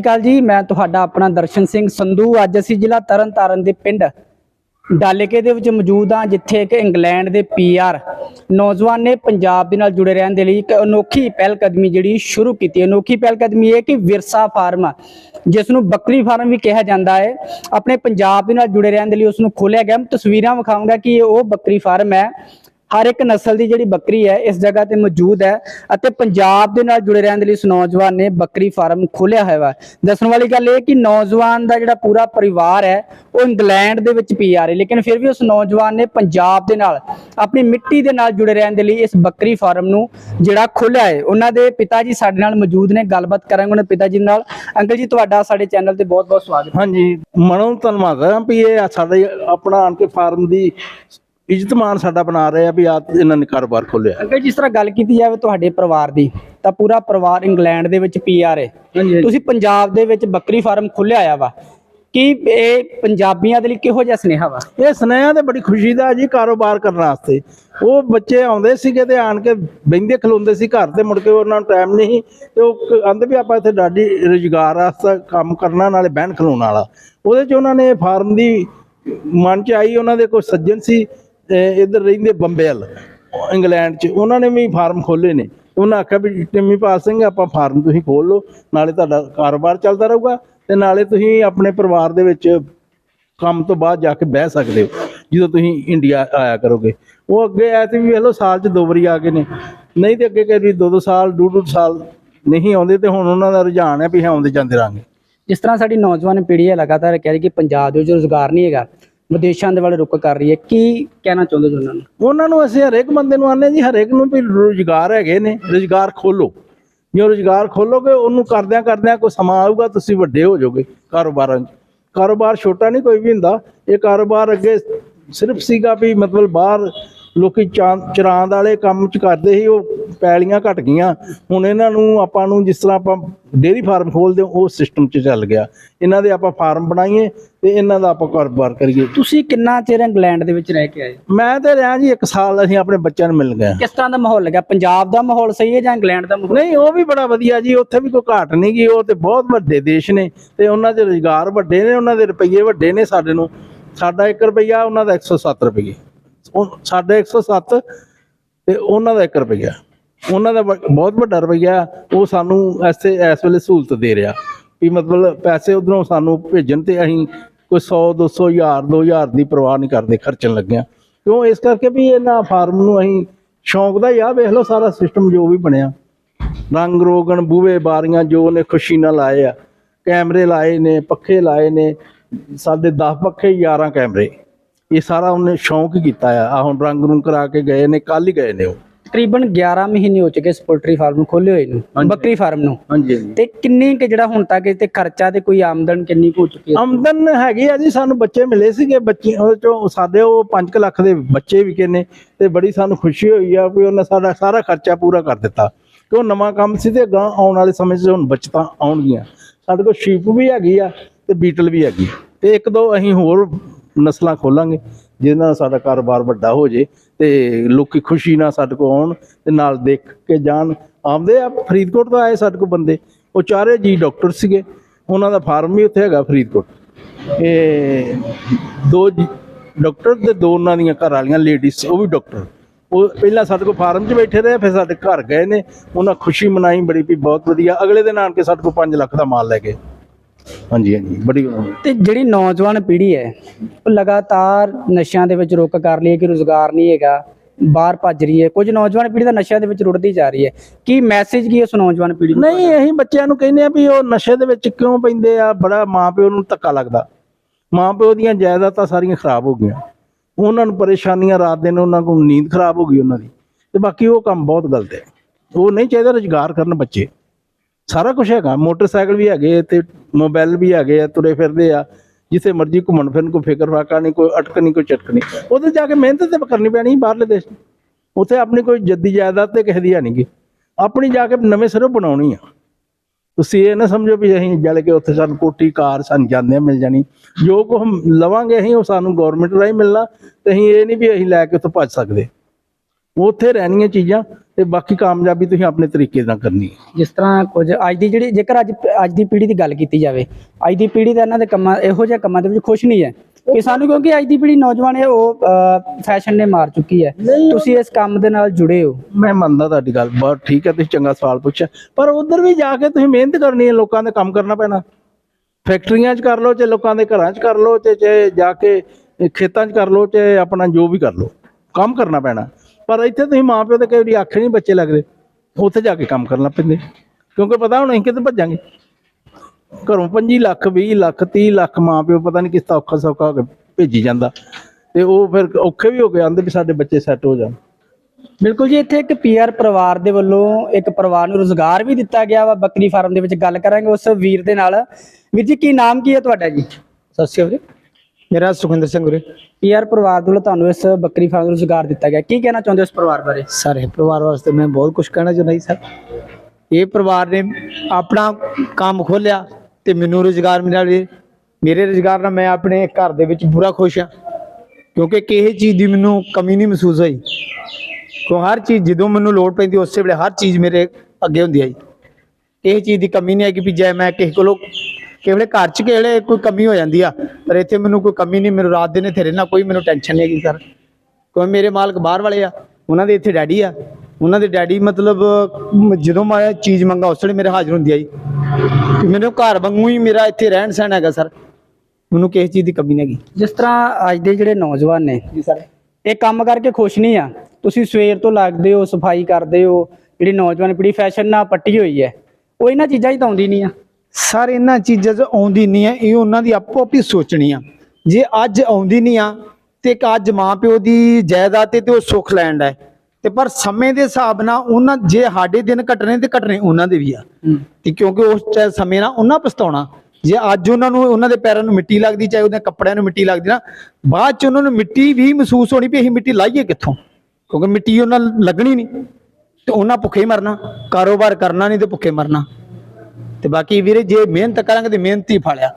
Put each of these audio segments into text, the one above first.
ਕਾਲ ਜੀ ਮੈਂ ਤੁਹਾਡਾ ਆਪਣਾ ਦਰਸ਼ਨ ਸਿੰਘ ਸੰਧੂ। ਅੱਜ ਅਸੀਂ ਜ਼ਿਲ੍ਹਾ ਤਰਨਤਾਰਨ ਦੇ ਪਿੰਡ ਡਾਲੇਕੇ ਦੇ ਵਿੱਚ ਮੌਜੂਦ ਹਾਂ ਜਿੱਥੇ ਇੱਕ ਇੰਗਲੈਂਡ ਦੇ ਪੀਆਰ ਨੌਜਵਾਨ ਨੇ ਪੰਜਾਬ ਦੇ ਨਾਲ ਜੁੜੇ ਰਹਿਣ ਦੇ ਲਈ ਇੱਕ ਅਨੋਖੀ ਪਹਿਲ ਕਦਮੀ ਜਿਹੜੀ ਸ਼ੁਰੂ ਕੀਤੀ। ਅਨੋਖੀ ਪਹਿਲ ਕਦਮੀ ਇਹ ਕਿ ਵਿਰਸਾ ਫਾਰਮ ਆ, ਜਿਸ ਨੂੰ ਬੱਕਰੀ ਫਾਰਮ ਵੀ ਕਿਹਾ ਜਾਂਦਾ ਹੈ ਆਪਣੇ ਪੰਜਾਬ ਦੇ ਨਾਲ ਜੁੜੇ ਰਹਿਣ ਦੇ ਲਈ ਉਸ ਨੂੰ ਖੋਲਿਆ ਗਿਆ। ਤਸਵੀਰਾਂ ਵਿਖਾਊਂਗਾ ਕਿ ਇਹ ਉਹ ਬੱਕਰੀ ਫਾਰਮ ਹੈ ਹਰ ਇੱਕ ਨਸਲ ਦੀ ਜਿਹੜੀ ਬੱਕਰੀ ਹੈ, ਇਸ ਜਗ੍ਹਾ ਤੇ ਮੌਜੂਦ ਹੈ ਅਤੇ ਪੰਜਾਬ ਦੇ ਨਾਲ ਜੁੜੇ ਰਹਿਣ ਦੇ ਲਈ ਇਸ ਨੌਜਵਾਨ ਨੇ ਬੱਕਰੀ ਫਾਰਮ ਖੋਲਿਆ ਹੋਇਆ ਹੈ। ਦੱਸਣ ਵਾਲੀ ਗੱਲ ਇਹ ਕਿ ਨੌਜਵਾਨ ਦਾ ਜਿਹੜਾ ਪੂਰਾ ਪਰਿਵਾਰ ਹੈ, ਉਹ ਇੰਗਲੈਂਡ ਦੇ ਵਿੱਚ ਪੀ ਆ ਰਿਹਾ ਲੇਕਿਨ ਫਿਰ ਵੀ ਉਸ ਨੌਜਵਾਨ ਨੇ ਪੰਜਾਬ ਦੇ ਨਾਲ, ਆਪਣੀ ਮਿੱਟੀ ਦੇ ਨਾਲ ਜੁੜੇ ਰਹਿਣ ਦੇ ਲਈ ਇਸ ਬੱਕਰੀ ਫਾਰਮ ਨੂੰ ਜਿਹੜਾ ਖੋਲਿਆ ਹੈ। ਉਹਨਾਂ ਦੇ ਪਿਤਾ ਜੀ ਸਾਡੇ ਨਾਲ ਮੌਜੂਦ ਨੇ, ਗੱਲਬਾਤ ਕਰਾਂਗੇ ਉਹਨਾਂ ਪਿਤਾ ਜੀ ਨਾਲ। ਅੰਕਲ ਜੀ, ਤੁਹਾਡਾ ਸਾਡੇ ਚੈਨਲ ਤੇ ਬਹੁਤ ਬਹੁਤ ਸਵਾਗਤ ਹਾਂਜੀ, ਮਨੋਂ ਧੰਨਵਾਦ ਹੈ ਵੀ ਇਹ ਸਾਡੇ ਆਪਣਾ ਆਣ ਕੇ ਫਾਰਮ ਦੀ ਇੱਜ਼ਤ ਮਾਨ ਸਾਡਾ ਬਣਾ ਰਹੇ ਆ ਵੀ ਆ ਇਹਨਾਂ ਨੇ ਕਾਰੋਬਾਰ ਖੋਲਿਆ ਅੰਕਲ ਜਿਸ ਤਰ੍ਹਾਂ ਗੱਲ ਕੀਤੀ ਜਾਵੇ ਤੁਹਾਡੇ ਪਰਿਵਾਰ ਦੀ ਤਾਂ ਪੂਰਾ ਪਰਿਵਾਰ ਇੰਗਲੈਂਡ ਦੇ ਵਿੱਚ ਪੀ ਆ ਰਹੇ ਹਾਂਜੀ। ਤੁਸੀਂ ਪੰਜਾਬ ਦੇ ਵਿੱਚ ਬੱਕਰੀ ਫਾਰਮ ਖੋਲਿਆ ਆ ਵਾ। ਕੀ ਇਹ ਪੰਜਾਬੀਆਂ ਦੇ ਲਈ ਕਿਹੋ ਜਿਹਾ ਸੁਨੇਹਾ ਵਾ? ਇਹ ਸੁਨੇਹਾ ਤੇ ਬੜੀ ਖੁਸ਼ੀ ਦਾ ਜੀ ਕਾਰੋਬਾਰ ਕਰਨ ਵਾਸਤੇ। ਉਹ ਬੱਚੇ ਆਉਂਦੇ ਸੀਗੇ ਤੇ ਆਣ ਕੇ ਬਹਿੰਦੇ ਖਲੋਂਦੇ ਸੀ ਘਰ ਤੇ ਮੁੜ ਕੇ ਉਹਨਾਂ ਨੂੰ ਟਾਈਮ ਨਹੀਂ ਤੇ ਉਹ ਆਂਦੇ ਵੀ ਆਪਾਂ ਇੱਥੇ ਡਾਡੀ ਰੁਜ਼ਗਾਰ ਵਾਸਤੇ ਕੰਮ ਕਰਨਾ ਨਾਲੇ ਬਹਿਣ ਖਲੋਣ ਵਾਲਾ। ਉਹਦੇ ਚ ਉਹਨਾਂ ਨੇ ਫਾਰਮ ਦੀ ਮਨ ਚ ਆਈ ਉਹਨਾਂ ਦੇ ਕੋਈ ਸੱਜਣ ਸੀ। ਇੱਧਰ ਰਹਿੰਦੇ ਬੰਬੇਲ ਇੰਗਲੈਂਡ ਚ। ਉਹਨਾਂ ਨੇ ਵੀ ਫਾਰਮ ਖੋਲੇ ਨੇ। ਉਹਨਾਂ ਆਖਿਆ ਵੀ ਟਿੰਮੀਪਾਲ ਸਿੰਘ, ਆਪਾਂ ਫਾਰਮ ਤੁਸੀਂ ਖੋਲ ਲਓ, ਨਾਲੇ ਤੁਹਾਡਾ ਕਾਰੋਬਾਰ ਚੱਲਦਾ ਰਹੂਗਾ ਤੇ ਨਾਲੇ ਤੁਸੀਂ ਆਪਣੇ ਪਰਿਵਾਰ ਦੇ ਵਿੱਚ ਕੰਮ ਤੋਂ ਬਾਅਦ ਜਾ ਕੇ ਬਹਿ ਸਕਦੇ ਹੋ, ਜਦੋਂ ਤੁਸੀਂ ਇੰਡੀਆ ਆਇਆ ਕਰੋਗੇ। ਉਹ ਅੱਗੇ ਆਏ ਤੇ ਵੀ ਵੇਖ ਲਓ ਸਾਲ 'ਚ ਦੋ ਵਾਰੀ ਆ ਗਏ ਨੇ। ਨਹੀਂ ਤੇ ਅੱਗੇ ਕਈ ਦੋ ਦੋ ਸਾਲ ਡੂਢ ਡੂਢ ਸਾਲ ਨਹੀਂ ਆਉਂਦੇ ਤੇ ਹੁਣ ਉਹਨਾਂ ਦਾ ਰੁਝਾਨ ਹੈ ਵੀ ਆਉਂਦੇ ਜਾਂਦੇ ਰਾਂਗੇ ਜਿਸ ਤਰ੍ਹਾਂ ਸਾਡੀ ਨੌਜਵਾਨ ਪੀੜ੍ਹੀ ਹੈ ਲਗਾਤਾਰ ਕਹਿ ਰਹੀ ਕਿ ਪੰਜਾਬ ਦੇ ਵਿੱਚ ਰੋਜ਼ਗਾਰ ਨਹੀਂ ਹੈਗਾ ਵਿਦੇਸ਼ਾਂ ਦੇ ਵੱਲ ਰੁਕ ਕਰ ਰਹੀ ਹੈ। ਕੀ ਕਹਿਣਾ ਚਾਹੁੰਦੇ ਜੀ ਉਹਨਾਂ ਨੂੰ? ਉਹਨਾਂ ਨੂੰ ਅਸੀਂ ਹਰੇਕ ਬੰਦੇ ਨੂੰ ਆਨੇ ਜੀ, ਹਰੇਕ ਨੂੰ ਵੀ ਰੁਜ਼ਗਾਰ ਹੈਗੇ ਨੇ, ਰੁਜ਼ਗਾਰ ਖੋਲੋ। ਜੇ ਰੁਜ਼ਗਾਰ ਖੋਲੋਗੇ, ਉਹਨੂੰ ਕਰਦਿਆਂ ਕਰਦਿਆਂ ਕੋਈ ਸਮਾਂ ਆਊਗਾ, ਤੁਸੀਂ ਵੱਡੇ ਹੋ ਜਾਓਗੇ ਕਾਰੋਬਾਰਾਂ 'ਚ। ਕਾਰੋਬਾਰ ਛੋਟਾ ਨਹੀਂ ਕੋਈ ਵੀ ਹੁੰਦਾ। ਇਹ ਕਾਰੋਬਾਰ ਅੱਗੇ ਸਿਰਫ ਸੀਗਾ ਵੀ ਮਤਲਬ ਬਾਹਰ ਲੋਕੀ ਚਾਂ ਚਰਾਂਦ ਵਾਲੇ ਕੰਮ ਚ ਕਰਦੇ ਸੀ ਉਹ ਪੈਲੀਆਂ ਘਟ ਗਈਆਂ। ਹੁਣ ਇਹਨਾਂ ਨੂੰ ਆਪਾਂ ਨੂੰ ਜਿਸ ਤਰ੍ਹਾਂ ਆਪਾਂ ਡੇਅਰੀ ਫਾਰਮ ਖੋਲਦੇ ਹਾਂ, ਉਹ ਸਿਸਟਮ ਚ ਚੱਲ ਗਿਆ। ਇਹਨਾਂ ਦੇ ਆਪਾਂ ਫਾਰਮ ਬਣਾਈਏ ਤੇ ਇਹਨਾਂ ਦਾ ਆਪਾਂ ਕਾਰੋਬਾਰ ਕਰੀਏ। ਤੁਸੀਂ ਕਿੰਨਾ ਚਿਰ ਇੰਗਲੈਂਡ ਦੇ ਵਿੱਚ ਰਹਿ ਕੇ ਆਏ? ਮੈਂ ਤੇ ਰਿਹਾ ਜੀ ਇੱਕ ਸਾਲ ਅਸੀਂ ਆਪਣੇ ਬੱਚਿਆਂ ਨੂੰ ਮਿਲ ਗਏ। ਕਿਸ ਤਰ੍ਹਾਂ ਦਾ ਮਾਹੌਲ ਲੱਗਾ ਪੰਜਾਬ ਦਾ ਮਾਹੌਲ ਸਹੀ ਹੈ ਜਾਂ ਇੰਗਲੈਂਡ ਦਾ ਮਾਹੌਲ? ਨਹੀਂ ਉਹ ਵੀ ਬੜਾ ਵਧੀਆ ਜੀ। ਉੱਥੇ ਵੀ ਕੋਈ ਘਾਟ ਨਹੀਂ ਗੀ। ਉਹ ਤੇ ਬਹੁਤ ਵੱਡੇ ਦੇਸ਼ ਨੇ ਤੇ ਉਹਨਾਂ ਦੇ ਰੁਜ਼ਗਾਰ ਵੱਡੇ ਨੇ ਉਹਨਾਂ ਦੇ ਰੁਪਈਏ ਵੱਡੇ ਨੇ ਸਾਡੇ ਨੂੰ। ਸਾਡਾ 1 ਰੁਪਈਆ ਉਹਨਾਂ ਦਾ 107 ਰੁਪਈਏ। ਸਾਡਾ 107 ਤੇ ਉਹਨਾਂ ਦਾ 1 ਰੁਪਈਆ। ਉਹਨਾਂ ਦਾ ਬਹੁਤ ਵੱਡਾ ਰੁਪਈਆ ਉਹ ਸਾਨੂੰ ਐਸੇ ਇਸ ਵੇਲੇ ਸਹੂਲਤ ਦੇ ਰਿਹਾ ਵੀ ਮਤਲਬ ਪੈਸੇ ਉਧਰੋਂ ਸਾਨੂੰ ਭੇਜਣ ਤੇ ਅਸੀਂ ਕੋਈ 100 200 ਹਜ਼ਾਰ 2000 ਦੀ ਪਰਵਾਹ ਨਹੀਂ ਕਰਦੇ, ਖਰਚਣ ਲੱਗਿਆ। ਕਿਉਂ? ਇਸ ਕਰਕੇ ਵੀ ਇਹਨਾਂ ਫਾਰਮ ਨੂੰ ਅਸੀਂ ਸ਼ੌਂਕ ਦਾ ਹੀ ਆ, ਵੇਖ ਲਓ ਸਾਰਾ ਸਿਸਟਮ ਜੋ ਵੀ ਬਣਿਆ। ਰੰਗ ਰੋਗਨ ਬੂਹੇ ਬਾਰੀਆਂ ਜੋ ਉਹਨੇ ਖੁਸ਼ੀ ਨਾਲ ਲਾਏ ਆ। ਕੈਮਰੇ ਲਾਏ ਨੇ, ਪੱਖੇ ਲਾਏ ਨੇ, ਸਾਡੇ 10 ਪੱਖੇ 11 ਕੈਮਰੇ। ਇਹ ਸਾਰਾ ਉਹਨੇ ਸ਼ੌਂਕ ਹੀ ਕੀਤਾ ਆ। ਆ ਹੁਣ ਰੰਗ ਨੂੰ ਕਰਾ ਕੇ ਗਏ ਨੇ ਕੱਲ ਹੀ ਗਏ ਨੇ ਉਹ। ਤਕਰੀਬਨ 11 ਮਹੀਨੇ ਹੋ ਚੁੱਕੇ ਇਸ ਪੋਲਟਰੀ ਫਾਰਮ ਨੂੰ ਖੋਲੇ ਹੋਏ ਨੂੰ। ਬੱਕਰੀ ਫਾਰਮ ਨੂੰ। ਹਾਂਜੀ ਤੇ ਕਿੰਨੀ ਕਿ ਜਿਹੜਾ ਹੁਣ ਤੱਕ ਤੇ ਖਰਚਾ ਤੇ ਕੋਈ ਆਮਦਨ ਕਿੰਨੀ ਹੋ ਚੁੱਕੀ ਹੈ? ਆਮਦਨ ਹੈਗੀ ਆ ਜੀ ਸਾਨੂੰ ਬੱਚੇ ਮਿਲੇ ਸੀਗੇ ਬੱਚੇ ਉਹਦੇ ਚੋਂ ਸਾਡੇ ਉਹ 5 ਲੱਖ ਦੇ ਬੱਚੇ ਵਿਕੇ ਨੇ ਤੇ ਬੜੀ ਸਾਨੂੰ ਖੁਸ਼ੀ ਹੋਈ ਆ ਵੀ ਉਹਨੇ ਸਾਡਾ ਸਾਰਾ ਖਰਚਾ ਪੂਰਾ ਕਰ ਦਿੱਤਾ। ਕਿ ਉਹ ਨਵਾਂ ਕੰਮ ਸੀ ਤੇ ਗਾਂ ਆਉਣ ਵਾਲੇ ਸਮੇਂ 'ਚ ਹੁਣ ਬਚਤਾਂ ਆਉਣਗੀਆਂ। ਸਾਡੇ ਕੋਲ ਸ਼ੀਪ ਵੀ ਹੈਗੀ ਆ ਤੇ ਬੀਟਲ ਵੀ ਹੈਗੀ। ਤੇ ਇੱਕ ਦੋ ਅਸੀਂ ਹੋਰ ਨਸਲਾਂ ਖੋਲਾਂਗੇ, ਜਿਹਦੇ ਨਾਲ ਸਾਡਾ ਕਾਰੋਬਾਰ ਵੱਡਾ ਹੋ ਜੇ ਤੇ ਲੋਕੀ ਖੁਸ਼ੀ ਨਾਲ ਸਾਡੇ ਕੋਲ ਆਉਣ ਤੇ ਨਾਲ ਦੇਖ ਕੇ ਜਾਣ। ਆਉਂਦੇ ਆ, ਫਰੀਦਕੋਟ ਤੋਂ ਆਏ ਸਾਡੇ ਕੋਲ ਬੰਦੇ। ਉਹ ਚਾਰੇ ਜੀ ਡਾਕਟਰ ਸੀਗੇ, ਉਹਨਾਂ ਦਾ ਫਾਰਮ ਵੀ ਉੱਥੇ ਹੈਗਾ ਫਰੀਦਕੋਟ। ਇਹ ਦੋ ਜੀ- ਡਾਕਟਰ ਤੇ ਦੋ ਉਹਨਾਂ ਦੀਆਂ ਘਰ ਵਾਲੀਆਂ ਲੇਡੀਜ਼ ਉਹ ਵੀ ਡਾਕਟਰ। ਉਹ ਪਹਿਲਾਂ ਸਾਡੇ ਕੋਲ ਫਾਰਮ 'ਚ ਬੈਠੇ ਰਹੇ, ਫਿਰ ਸਾਡੇ ਘਰ ਗਏ ਨੇ। ਉਹਨਾਂ ਖੁਸ਼ੀ ਮਨਾਈ ਬੜੀ ਵੀ ਬਹੁਤ ਵਧੀਆ। ਅਗਲੇ ਦਿਨ ਆਣ ਕੇ ਸਾਡੇ ਕੋਲ 5 ਲੱਖ ਦਾ ਮਾਲ ਲੈ ਗਏ ਹਾਂਜੀ ਹਾਂਜੀ ਬੜੀ ਤੇ ਜਿਹੜੀ ਨੌਜਵਾਨ ਪੀੜ੍ਹੀ ਹੈ ਉਹ ਲਗਾਤਾਰ ਨਸ਼ਿਆਂ ਦੇ ਵਿੱਚ ਰੁਕ ਕਰ ਲਈ ਹੈ ਕਿ ਰੋਜ਼ਗਾਰ ਨਹੀਂ ਹੈਗਾ ਬਾਹਰ ਭੱਜ ਰਹੀ ਹੈ ਕੁਝ ਨੌਜਵਾਨ ਪੀੜ੍ਹੀ ਤਾਂ ਨਸ਼ਿਆਂ ਦੇ ਵਿੱਚ ਰੁੜਦੀ ਜਾ ਰਹੀ ਹੈ। ਕੀ ਮੈਸੇਜ ਕੀ ਉਸ ਨੌਜਵਾਨ ਪੀੜ੍ਹੀ ਨੂੰ ਨਹੀਂ ਅਸੀਂ ਬੱਚਿਆਂ ਨੂੰ ਕਹਿੰਦੇ ਆ ਵੀ ਉਹ ਨਸ਼ੇ ਦੇ ਵਿੱਚ ਕਿਉਂ ਪੈਂਦੇ ਆ ਬੜਾ ਮਾਪਿਓ ਨੂੰ ਧੱਕਾ ਲੱਗਦਾ। ਮਾਪਿਓ ਦੀਆਂ ਜਾਇਦਾਦਾਂ ਸਾਰੀਆਂ ਖਰਾਬ ਹੋ ਗਈਆਂ। ਉਹਨਾਂ ਨੂੰ ਪਰੇਸ਼ਾਨੀਆਂ ਰਾਤ ਦਿਨ ਉਹਨਾਂ ਕੋਲ ਨੀਂਦ ਖਰਾਬ ਹੋ ਗਈ ਉਹਨਾਂ ਦੀ। ਤੇ ਬਾਕੀ ਉਹ ਕੰਮ ਬਹੁਤ ਗਲਤ ਹੈ। ਉਹ ਨਹੀਂ ਚਾਹੀਦਾ ਰੁਜ਼ਗਾਰ ਕਰਨ ਬੱਚੇ। ਸਾਰਾ ਕੁਝ ਹੈਗਾ। ਮੋਟਰਸਾਈਕਲ ਵੀ ਹੈਗੇ ਤੇ ਮੋਬਾਈਲ ਵੀ ਹੈਗੇ ਆ, ਤੁਰੇ ਫਿਰਦੇ ਆ। ਜਿੱਥੇ ਮਰਜ਼ੀ ਘੁੰਮਣ ਫਿਰਨ, ਕੋਈ ਫਿਕਰ ਫਾਕਾ ਨਹੀਂ, ਕੋਈ ਅਟਕ ਨਹੀਂ, ਕੋਈ ਚਟਕ ਨਹੀਂ। ਉਹਦੇ ਜਾ ਕੇ ਮਿਹਨਤ ਤੇ ਕਰਨੀ ਪੈਣੀ ਬਾਹਰਲੇ ਦੇਸ਼ ਉੱਥੇ ਆਪਣੀ ਕੋਈ ਜੱਦੀ ਜਾਇਦਾਦ ਤੇ ਕਿਸੇ ਦੀ ਹੈ ਨਹੀਂਗੀ ਆਪਣੀ ਜਾ ਕੇ ਨਵੇਂ ਸਿਰੋਂ ਬਣਾਉਣੀ ਆ। ਤੁਸੀਂ ਇਹ ਨਾ ਸਮਝੋ ਵੀ ਅਸੀਂ ਜਲ ਕੇ ਉੱਥੇ ਸਾਨੂੰ ਕੋਟੀ ਕਾਰ ਸਾਨੂੰ ਜਾਂਦੇ ਮਿਲ ਜਾਣੀ। ਜੋ ਕੁ ਲਵਾਂਗੇ ਅਸੀਂ, ਉਹ ਸਾਨੂੰ ਗਵਰਨਮੈਂਟ ਰਾਹੀਂ ਮਿਲਣਾ। ਤੇ ਅਸੀਂ ਇਹ ਨਹੀਂ ਵੀ ਅਸੀਂ ਲੈ ਕੇ ਉੱਥੋਂ ਭੱਜ ਸਕਦੇ। ਉੱਥੇ ਰਹਿਣੀਆਂ ਚੀਜ਼ਾਂ ਤੇ ਬਾਕੀ ਕਾਮਯਾਬੀ ਤੁਸੀਂ ਆਪਣੇ ਤਰੀਕੇ ਨਾਲ ਕਰਨੀ ਹੈ। ਜਿਸ ਤਰ੍ਹਾਂ ਕੁਝ ਅੱਜ ਦੀ ਜਿਹੜੀ ਜੇਕਰ ਅੱਜ ਅੱਜ ਦੀ ਪੀੜ੍ਹੀ ਦੀ ਗੱਲ ਕੀਤੀ ਜਾਵੇ ਅੱਜ ਦੀ ਪੀੜ੍ਹੀ ਤਾਂ ਇਹਨਾਂ ਦੇ ਕੰਮਾਂ ਇਹੋ ਜਿਹੇ ਕੰਮਾਂ ਦੇ ਵਿੱਚ ਖੁਸ਼ ਨਹੀਂ ਹੈ। ਕਿ ਸਾਨੂੰ ਕਿਉਂਕਿ ਅੱਜ ਦੀ ਪੀੜ੍ਹੀ ਨੌਜਵਾਨ ਹੈ ਉਹ ਫੈਸ਼ਨ ਨੇ ਮਾਰ ਚੁੱਕੀ ਹੈ। ਤੁਸੀਂ ਇਸ ਕੰਮ ਦੇ ਨਾਲ ਜੁੜੇ ਹੋ। ਮੈਂ ਮੰਨਦਾ ਤੁਹਾਡੀ ਗੱਲ ਬਹੁਤ ਠੀਕ ਹੈ ਤੁਸੀਂ ਚੰਗਾ ਸਵਾਲ ਪੁੱਛਿਆ। ਪਰ ਉਧਰ ਵੀ ਜਾ ਕੇ ਤੁਸੀਂ ਮਿਹਨਤ ਕਰਨੀ ਹੈ ਲੋਕਾਂ ਦੇ ਕੰਮ ਕਰਨਾ ਪੈਣਾ। ਫੈਕਟਰੀਆਂ 'ਚ ਕਰ ਲਓ ਤੇ ਲੋਕਾਂ ਦੇ ਘਰਾਂ 'ਚ ਕਰ ਲਓ ਤੇ ਚਾਹੇ ਜਾ ਕੇ ਖੇਤਾਂ 'ਚ ਕਰ ਲਓ ਤੇ ਆਪਣਾ ਜੋ ਵੀ ਕਰ ਲਓ। ਕੰਮ ਕਰਨਾ ਪੈਣਾ। ਪਰ ਇੱਥੇ ਤੁਸੀਂ ਮਾਂ ਪਿਓ ਤੇ ਕਈ ਵਾਰੀ ਆਖੇ ਨਹੀਂ ਬੱਚੇ ਲੱਗਦੇ ਉੱਥੇ ਜਾ ਕੇ ਕੰਮ ਕਰਨਾ ਪੈਂਦੇ। ਕਿਉਂਕਿ ਪਤਾ ਹੁਣ ਅਸੀਂ ਕਿਤੇ ਭੱਜਾਂਗੇ? ਘਰੋਂ 25 ਲੱਖ 20 ਲੱਖ 30 ਲੱਖ ਮਾਂ ਪਿਓ ਪਤਾ ਨਹੀਂ ਕਿਸ ਤਰ੍ਹਾਂ ਔਖਾ ਸੌਖਾ ਹੋ ਕੇ ਭੇਜੀ ਜਾਂਦਾ। ਤੇ ਉਹ ਫਿਰ ਔਖੇ ਵੀ ਹੋ ਕੇ ਆਂਦੇ ਵੀ ਸਾਡੇ ਬੱਚੇ ਸੈੱਟ ਹੋ ਜਾਣ। ਬਿਲਕੁਲ ਜੀ ਇੱਥੇ ਇੱਕ ਪੀਆਰ ਪਰਿਵਾਰ ਦੇ ਵੱਲੋਂ ਇੱਕ ਪਰਿਵਾਰ ਨੂੰ ਰੋਜ਼ਗਾਰ ਵੀ ਦਿੱਤਾ ਗਿਆ ਵਾ ਬੱਕਰੀ ਫਾਰਮ ਦੇ ਵਿੱਚ ਗੱਲ ਕਰਾਂਗੇ ਉਸ ਵੀਰ ਦੇ ਨਾਲ। ਵੀਰ ਜੀ ਕੀ ਨਾਮ ਕੀ ਹੈ ਤੁਹਾਡਾ ਜੀ? ਸਤਿ ਸ਼੍ਰੀ ਅਕਾਲ ਮੇਰਾ ਸੁਖਿੰਦਰ ਸਿੰਘ ਉਰੇ। ਪੀਆਰ ਪਰਿਵਾਰ ਦੇ ਵੱਲੋਂ ਤੁਹਾਨੂੰ ਇਸ ਬੱਕਰੀ ਫਾਰਮ ਨੂੰ ਰੁਜ਼ਗਾਰ ਦਿੱਤਾ ਗਿਆ। ਕੀ ਕਹਿਣਾ ਚਾਹੁੰਦੇ ਹੋ ਇਸ ਪਰਿਵਾਰ ਬਾਰੇ? ਸਰ, ਇਹ ਪਰਿਵਾਰ ਵਾਸਤੇ ਮੈਂ ਬਹੁਤ ਕੁਝ ਕਹਿਣਾ ਚਾਹੁੰਦਾ ਜੀ ਸਰ। ਇਹ ਪਰਿਵਾਰ ਨੇ ਆਪਣਾ ਕੰਮ ਖੋਲਿਆ ਤੇ ਮੈਨੂੰ ਰੁਜ਼ਗਾਰ ਮਿਲਿਆ ਮੇਰੇ ਰੁਜ਼ਗਾਰ ਨਾਲ ਮੈਂ ਆਪਣੇ ਘਰ ਦੇ ਵਿੱਚ ਪੂਰਾ ਖੁਸ਼ ਹਾਂ। ਕਿਉਂਕਿ ਕਿਸੇ ਚੀਜ਼ ਦੀ ਮੈਨੂੰ ਕਮੀ ਨਹੀਂ ਮਹਿਸੂਸ ਹੋਈ। ਕਿਉਂ ਹਰ ਚੀਜ਼ ਜਦੋਂ ਮੈਨੂੰ ਲੋੜ ਪੈਂਦੀ, ਉਸੇ ਵੇਲੇ ਹਰ ਚੀਜ਼ ਮੇਰੇ ਅੱਗੇ ਹੁੰਦੀ ਹੈ ਜੀ। ਕਿਸੇ ਚੀਜ਼ ਦੀ ਕਮੀ ਨਹੀਂ ਹੈ ਕਿ ਵੀ ਜੇ ਮੈਂ ਕਿਸੇ ਕੋਲੋਂ ਕਿਹੜੇ ਘਰ 'ਚ ਕਿਹੜੇ ਕੋਈ ਕਮੀ ਹੋ ਜਾਂਦੀ ਆ ਪਰ ਇੱਥੇ ਮੈਨੂੰ ਕੋਈ ਕਮੀ ਨਹੀਂ ਮੈਨੂੰ ਰਾਤ ਦਿਨ ਇੱਥੇ ਰਹਿਣਾ ਕੋਈ ਮੈਨੂੰ ਟੈਨਸ਼ਨ ਨਹੀਂ ਹੈਗੀ ਸਰ ਕੋਈ ਮੇਰੇ ਮਾਲਕ ਬਾਹਰ ਵਾਲੇ ਆ ਉਹਨਾਂ ਦੇ ਇੱਥੇ ਡੈਡੀ ਆ। ਉਹਨਾਂ ਦੇ ਡੈਡੀ ਮਤਲਬ ਜਦੋਂ ਮੈਂ ਚੀਜ਼ ਮੰਗਾ ਉਸ ਵੇਲੇ ਮੇਰੇ ਹਾਜ਼ਰ ਹੁੰਦੀ ਆ ਜੀ। ਮੈਨੂੰ ਘਰ ਵਾਂਗੂ ਹੀ ਮੇਰਾ ਇੱਥੇ ਰਹਿਣ ਸਹਿਣ ਹੈਗਾ ਸਰ ਮੈਨੂੰ ਕਿਸੇ ਚੀਜ਼ ਦੀ ਕਮੀ ਨਹੀਂ ਹੈਗੀ। ਜਿਸ ਤਰ੍ਹਾਂ ਅੱਜ ਦੇ ਜਿਹੜੇ ਨੌਜਵਾਨ ਨੇ ਜੀ ਸਰ ਇਹ ਕੰਮ ਕਰਕੇ ਖੁਸ਼ ਨਹੀਂ ਆ। ਤੁਸੀਂ ਸਵੇਰ ਤੋਂ ਲੱਗਦੇ ਹੋ ਸਫ਼ਾਈ ਕਰਦੇ ਹੋ। ਜਿਹੜੀ ਨੌਜਵਾਨ ਪੀੜ੍ਹੀ ਫੈਸ਼ਨ ਨਾਲ ਪੱਟੀ ਹੋਈ ਹੈ ਉਹ ਇਹਨਾਂ ਚੀਜ਼ਾਂ 'ਚ ਤਾਂ ਆਉਂਦੀ ਨਹੀਂ ਆ। ਸਰ ਇਹਨਾਂ ਚੀਜ਼ਾਂ 'ਚ ਆਉਂਦੀ ਨਹੀਂ ਆ ਇਹ ਉਹਨਾਂ ਦੀ ਆਪੋ ਆਪਣੀ ਸੋਚਣੀ ਆ। ਜੇ ਅੱਜ ਆਉਂਦੀ ਨਹੀਂ ਆ ਤੇ ਇੱਕ ਅੱਜ ਮਾਂ ਪਿਓ ਦੀ ਜਾਇਦਾਦ ਤੇ ਤੇ ਉਹ ਸੁੱਖ ਲੈਣ ਦਾ ਤੇ ਪਰ ਸਮੇਂ ਦੇ ਹਿਸਾਬ ਨਾਲ ਉਹਨਾਂ ਜੇ ਸਾਡੇ ਦਿਨ ਘਟਣੇ ਤੇ ਘਟਣੇ ਉਹਨਾਂ ਦੇ ਵੀ ਆ। ਤੇ ਕਿਉਂਕਿ ਉਸ ਸਮੇਂ ਨਾਲ ਉਹਨਾਂ ਪਛਤਾਉਣਾ ਜੇ ਅੱਜ ਉਹਨਾਂ ਨੂੰ ਉਹਨਾਂ ਦੇ ਪੈਰਾਂ ਨੂੰ ਮਿੱਟੀ ਲੱਗਦੀ ਚਾਹੇ ਉਹਦੇ ਕੱਪੜਿਆਂ ਨੂੰ ਮਿੱਟੀ ਲੱਗਦੀ ਨਾ ਬਾਅਦ ਚ ਉਹਨਾਂ ਨੂੰ ਮਿੱਟੀ ਵੀ ਮਹਿਸੂਸ ਹੋਣੀ ਵੀ ਅਸੀਂ ਮਿੱਟੀ ਲਾਈਏ ਕਿੱਥੋਂ? ਕਿਉਂਕਿ ਮਿੱਟੀ ਉਹਨਾਂ ਲੱਗਣੀ ਨਹੀਂ। ਤੇ ਉਹਨਾਂ ਭੁੱਖੇ ਹੀ ਮਰਨਾ ਕਾਰੋਬਾਰ ਕਰਨਾ ਨਹੀਂ ਤੇ ਭੁੱਖੇ ਮਰਨਾ। ਤੇ ਬਾਕੀ ਵੀਰੇ ਜੇ ਮਿਹਨਤ ਕਰਾਂਗੇ ਤੇ ਮਿਹਨਤ ਫਲਿਆ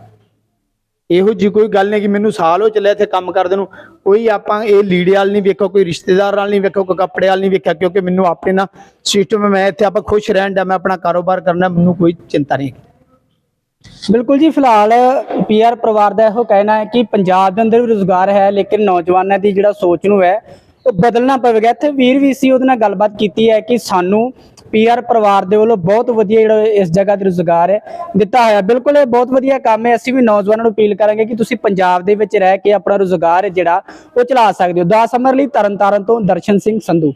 ਇਹੋ ਜੀ ਕੋਈ ਗੱਲ ਨਹੀਂ ਕਿ ਮੈਨੂੰ ਸਾਲ ਹੋ ਚੱਲਿਆ ਇੱਥੇ ਕੰਮ ਕਰਦੇ ਨੂੰ। ਕੋਈ ਆਪਾਂ ਇਹ ਲੀੜੇ ਵਾਲ ਨਹੀਂ ਵੇਖੋ ਕੋਈ ਰਿਸ਼ਤੇਦਾਰ ਨਾਲ ਨਹੀਂ ਵੇਖੋ ਕੋਈ ਕੱਪੜੇ ਵਾਲ ਨਹੀਂ ਵੇਖਿਆ, ਕਿਉਂਕਿ ਮੈਨੂੰ ਆਪਣੇ ਨਾਲ ਸਿਸਟਮ ਮੈਂ ਇੱਥੇ ਆਪਾਂ ਖੁਸ਼ ਰਹਿਣ ਦਾ ਮੈਂ ਆਪਣਾ ਕਾਰੋਬਾਰ ਕਰਨਾ, ਮੈਨੂੰ ਕੋਈ ਚਿੰਤਾ ਨਹੀਂ ਬਿਲਕੁਲ ਜੀ, ਫਿਲਹਾਲ ਪੀਆਰ ਪਰਿਵਾਰ ਦਾ ਇਹੋ ਕਹਿਣਾ ਹੈ ਕਿ ਪੰਜਾਬ ਦੇ ਅੰਦਰ ਵੀ ਰੋਜ਼ਗਾਰ ਹੈ, ਲੇਕਿਨ ਨੌਜਵਾਨਾਂ ਦੀ ਜਿਹੜਾ ਸੋਚ ਨੂੰ ਹੈ ਬਦਲਣਾ ਪਵੇਗਾ। ਇੱਥੇ ਵੀਰ ਵੀ ਸੀ, ਉਹਦੇ ਨਾਲ ਗੱਲਬਾਤ ਕੀਤੀ ਹੈ ਕਿ ਸਾਨੂੰ ਪੀਆਰ ਪਰਿਵਾਰ ਦੇ ਵੱਲੋਂ ਬਹੁਤ ਵਧੀਆ ਜਿਹੜਾ ਇਸ ਜਗ੍ਹਾ ਤੇ ਰੁਜ਼ਗਾਰ ਹੈ, ਦਿੱਤਾ ਹੋਇਆ। ਬਿਲਕੁਲ ਇਹ ਬਹੁਤ ਵਧੀਆ ਕੰਮ ਹੈ। ਅਸੀਂ ਵੀ ਨੌਜਵਾਨਾਂ ਨੂੰ ਅਪੀਲ ਕਰਾਂਗੇ ਕਿ ਤੁਸੀਂ ਪੰਜਾਬ ਦੇ ਵਿੱਚ ਰਹਿ ਕੇ ਆਪਣਾ ਰੁਜ਼ਗਾਰ ਜਿਹੜਾ, ਉਹ ਚਲਾ ਸਕਦੇ ਹੋ। ਦਾ ਅਮਰ ਲਈ ਤਰਨਤਾਰਨ ਤੋਂ ਦਰਸ਼ਨ ਸਿੰਘ ਸੰਧੂ।